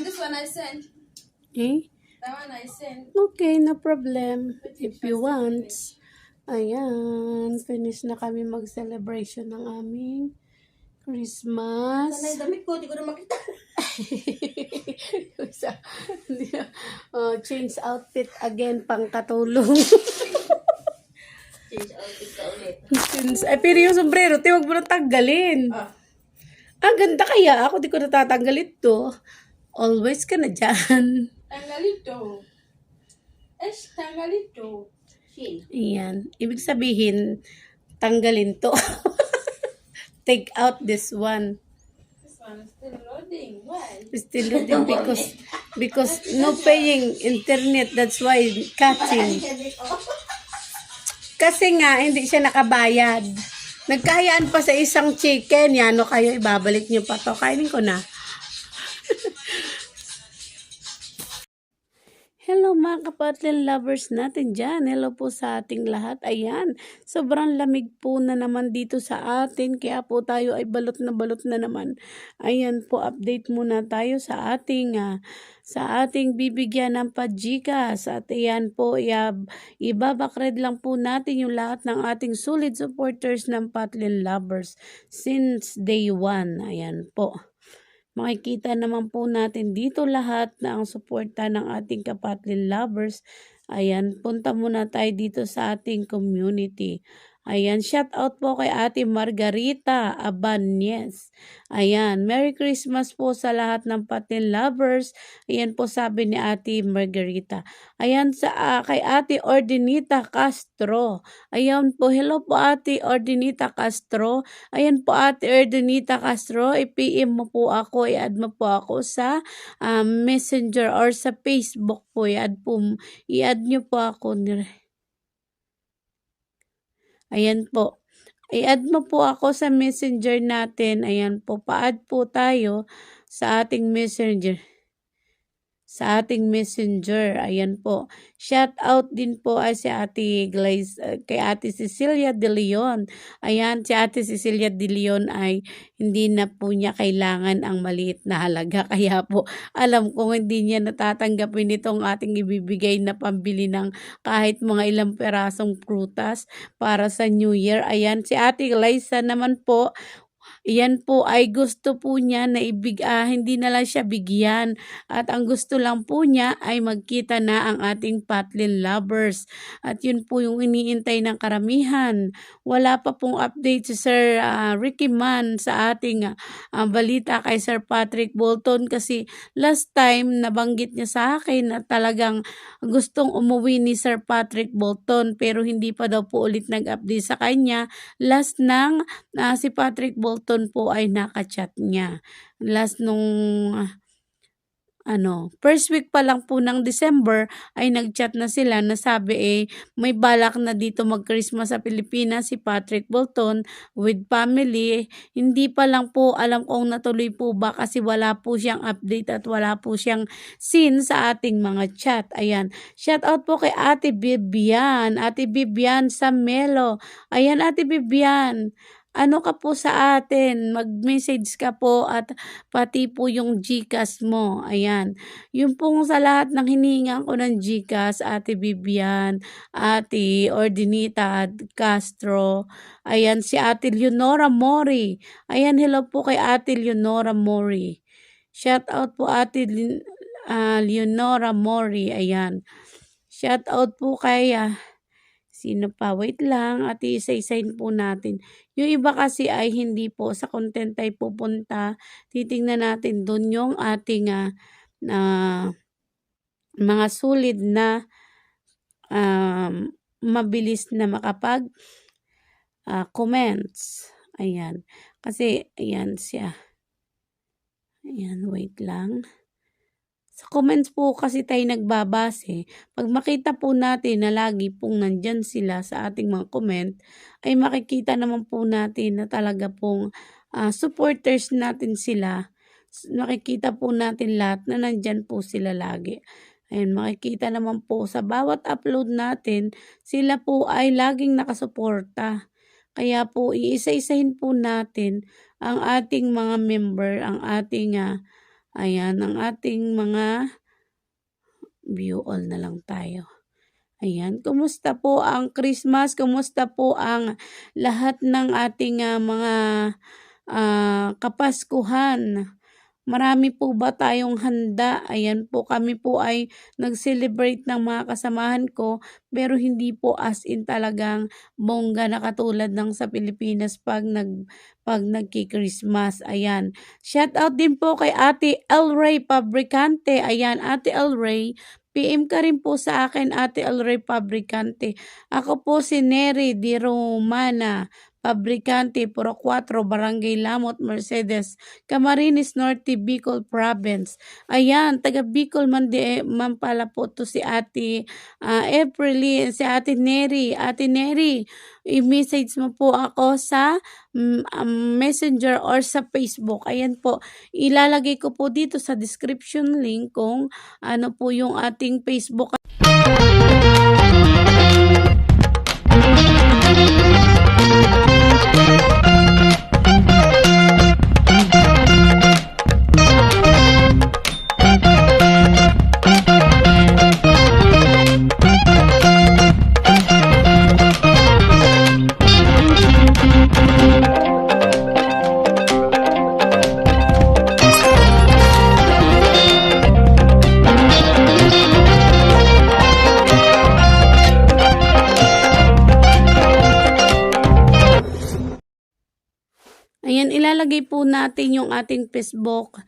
And this one I sent. Eh? That one I sent. Okay, no problem. If you want. Ayan, finish na kami mag-celebration ng aming Christmas. Sana yung damit ko, di ko na makita. Isa, hindi na- oh, change outfit again, pang katulong. Change outfit ka ulit. Change- Ay, pero yung sombrero, te, wag mo na tanggalin. Ah, Ang ganda kaya, ako di ko natatanggal ito. Always ka na dyan. Tangalito. Esh, tangalito. Shin. Ayan. Ibig sabihin, tanggalin to. Take out this one. This one is still loading. Why? Still loading because because no paying internet. That's why catching. Kasi nga, hindi siya nakabayad. Nagkahayaan pa sa isang chicken. Yan, ano kayo, ibabalik niyo pa to. Kainin ko na. Kapatid lovers natin dyan. Hello po sa ating lahat. Ayan, sobrang lamig po na naman dito sa atin. Kaya po tayo ay balot na balot na naman. Ayan po, update muna tayo sa ating ah, sa ating bibigyan ng pajikas. At ayan po, ibabakred lang po natin yung lahat ng ating solid supporters ng Patlin Lovers since day one. Ayan po. Makikita naman po natin dito lahat na ang suporta ng ating kapatlin lovers. Ayan, punta muna tayo dito sa ating community. Ayan, shout out po kay Ate Margarita Abanez. Ayan, Merry Christmas po sa lahat ng patin lovers. Ayan po sabi ni Ate Margarita. Ayan sa ah, kay Ate Ordinita Castro. Ayan po, hello po Ate Ordinita Castro. Ayan po Ate Ordinita Castro, i-PM mo po ako, i-add mo po ako sa um, Messenger or sa Facebook po. I-add po, i-add nyo po ako. ni- Ayan po. I-add mo po ako sa messenger natin. Ayan po, pa-add po tayo sa ating messenger. Sa ating messenger. Ayan po. Shout out din po ay si Ate Glaze, uh, kay Ate Cecilia De Leon. Ayan, si Ate Cecilia De Leon ay hindi na po niya kailangan ang maliit na halaga. Kaya po, alam kong hindi niya natatanggapin itong ating ibibigay na pambili ng kahit mga ilang perasong prutas para sa New Year. Ayan, si Ate Liza naman po, Iyan po ay gusto po niya na ibig, ah, hindi na lang siya bigyan. At ang gusto lang po niya ay magkita na ang ating Patlin lovers. At yun po yung iniintay ng karamihan. Wala pa pong update si Sir ah, Ricky Man sa ating ah, balita kay Sir Patrick Bolton kasi last time nabanggit niya sa akin na talagang gustong umuwi ni Sir Patrick Bolton pero hindi pa daw po ulit nag-update sa kanya. Last nang na si Patrick Bolton po ay nakachat niya. Last nung ano, first week pa lang po ng December ay nagchat na sila na sabi eh may balak na dito mag-Christmas sa Pilipinas si Patrick Bolton with family. Hindi pa lang po alam kung natuloy po ba kasi wala po siyang update at wala po siyang scene sa ating mga chat. Ayan. Shout out po kay Ate Bibian. Ate Bibian Samelo. Ayan Ate Bibian ano ka po sa atin, mag-message ka po at pati po yung GCash mo. Ayan. Yung pong sa lahat ng hinihingan ko ng GCash, Ate Bibian, Ate Ordinita Castro, ayan si Ate Leonora Mori. Ayan, hello po kay Ate Leonora Mori. Shout out po Ate ah, Leonora Mori. Ayan. Shout out po kay ah, Sino pa? Wait lang. At isa-isahin po natin. Yung iba kasi ay hindi po sa content ay pupunta. Titingnan natin doon yung ating ah, na mga sulit na um, mabilis na makapag ah, comments. Ayan. Kasi, ayan siya. Ayan, wait lang. Sa comments po kasi tayo nagbabase. Pag makita po natin na lagi pong nandyan sila sa ating mga comment, ay makikita naman po natin na talaga pong ah, supporters natin sila. Makikita po natin lahat na nandyan po sila lagi. Ayun, makikita naman po sa bawat upload natin, sila po ay laging nakasuporta. Kaya po, iisa-isahin po natin ang ating mga member, ang ating ah, Ayan, ang ating mga view all na lang tayo. Ayan, kumusta po ang Christmas? Kumusta po ang lahat ng ating ah, mga ah, kapaskuhan? Marami po ba tayong handa? Ayan po, kami po ay nag-celebrate ng mga kasamahan ko pero hindi po as in talagang bongga na katulad ng sa Pilipinas pag nag pag nagki-Christmas. Ayan. Shout out din po kay Ate El Ray Fabricante. Ayan, Ate El Ray, PM ka rin po sa akin, Ate El Ray Fabricante. Ako po si Neri Di Romana. Fabricante, Puro 4, Barangay Lamot, Mercedes, Camarines Norte, Bicol Province. Ayan, taga Bicol man, di, man pala po to si Ate ah, April, si Ate Neri. Ate Neri, i-message mo po ako sa mm, um, messenger or sa Facebook. Ayan po, ilalagay ko po dito sa description link kung ano po yung ating Facebook po natin yung ating Facebook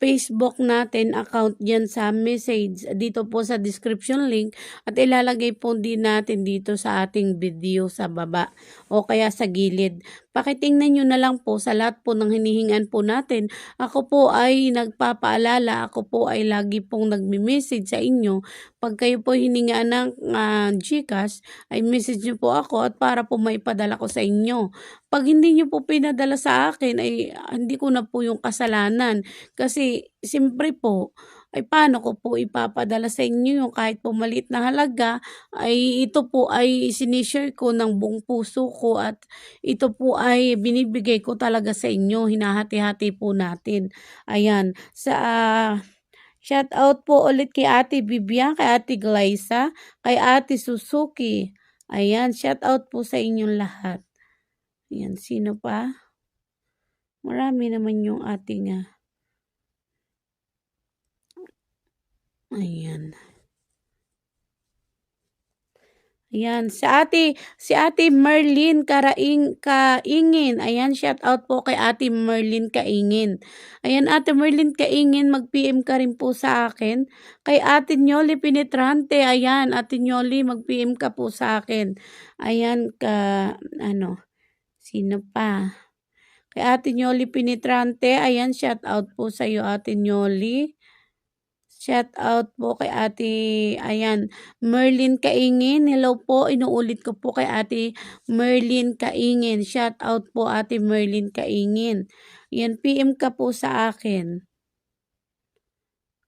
Facebook natin account dyan sa message dito po sa description link at ilalagay po din natin dito sa ating video sa baba o kaya sa gilid. Pakitingnan nyo na lang po sa lahat po ng hinihingan po natin. Ako po ay nagpapaalala, ako po ay lagi pong nagme-message sa inyo. Pag kayo po hininga ng uh, Gcash, ay message nyo po ako at para po maipadala ko sa inyo. Pag hindi nyo po pinadala sa akin, ay hindi ko na po yung kasalanan. Kasi, siyempre po, ay paano ko po ipapadala sa inyo yung kahit po maliit na halaga, ay ito po ay sinishare ko ng buong puso ko at ito po ay binibigay ko talaga sa inyo. Hinahati-hati po natin. Ayan. Sa... Uh, Shout out po ulit kay Ate Bibian, kay Ate Glyza, kay Ate Suzuki. Ayan, shout out po sa inyong lahat. Ayan, sino pa? Marami naman yung ating uh, Ayan. Ayan, si ate, si ate Merlin Karaing Kaingin. Ayan, shout out po kay ate Merlin Kaingin. Ayan, ate Merlin Kaingin, mag-PM ka rin po sa akin. Kay ate Nyoli Penetrante, ayan, ate Nyoli, mag-PM ka po sa akin. Ayan, ka, ano, sino pa? Kay ate Nyoli Penetrante, ayan, shout out po sa iyo, ate Nyoli. Shout out po kay ate, ayan, Merlin Kaingin. Hello po, inuulit ko po kay ate Merlin Kaingin. Shout out po ate Merlin Kaingin. Ayan, PM ka po sa akin.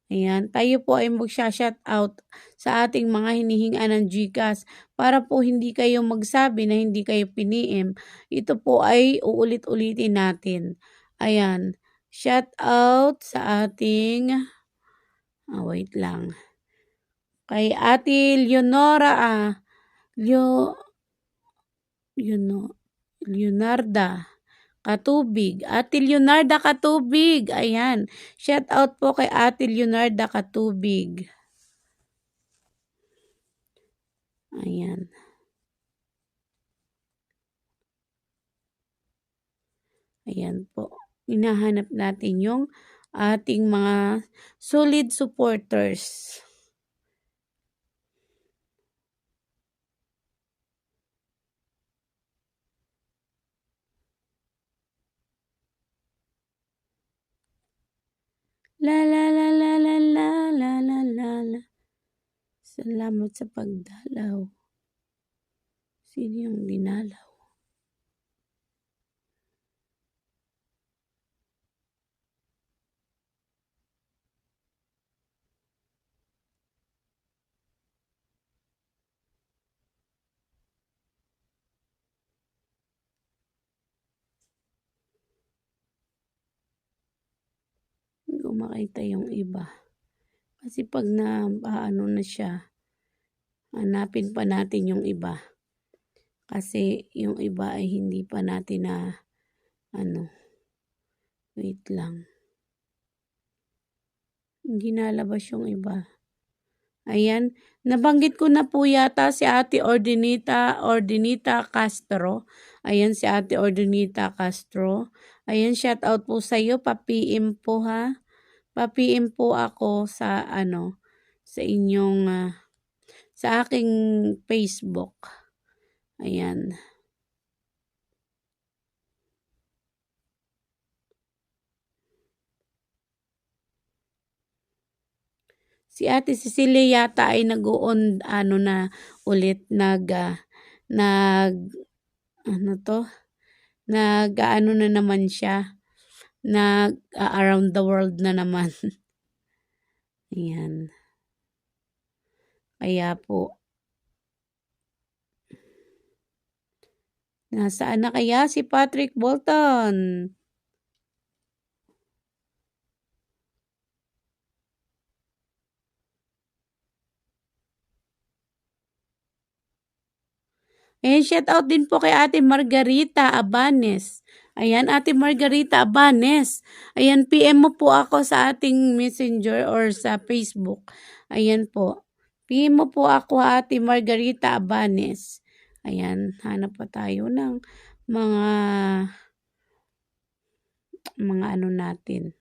Ayan, tayo po ay mag-shout out sa ating mga hinihinga ng GCash para po hindi kayo magsabi na hindi kayo piniem. Ito po ay uulit-ulitin natin. Ayan, shout out sa ating Ah, wait lang. Kay Ate Leonora, ah, Leo, Leono, Leonarda Katubig. Ate Leonarda Katubig. Ayan. Shout out po kay Ate Leonarda Katubig. Ayan. Ayan po. Hinahanap natin yung ating mga solid supporters. La la la la la la la la la la. Salamat sa pagdalaw. Sino yung dinalaw? Ko makita yung iba. Kasi pag na ano na siya, hanapin pa natin yung iba. Kasi yung iba ay hindi pa natin na ano. Wait lang. Hindi nalabas yung iba. Ayan. Nabanggit ko na po yata si Ate Ordinita, Ordinita Castro. Ayan si Ate Ordinita Castro. Ayan, shout out po sa iyo. Pa-PM po ha. Pa-PM po ako sa ano, sa inyong, ah, sa aking Facebook. Ayan. Si Ate Cecilia yata ay nag-on, ano na, ulit, nag, ah, nag, ano to, nag, ano na naman siya, nag, ah, around the world na naman. Ayan. Kaya po, nasaan na kaya si Patrick Bolton? Ayan, shout out din po kay Ate Margarita Abanes. Ayan, Ate Margarita Abanes. Ayan, PM mo po ako sa ating messenger or sa Facebook. Ayan po. PM mo po ako Ate Margarita Abanes. Ayan, hanap pa tayo ng mga mga ano natin.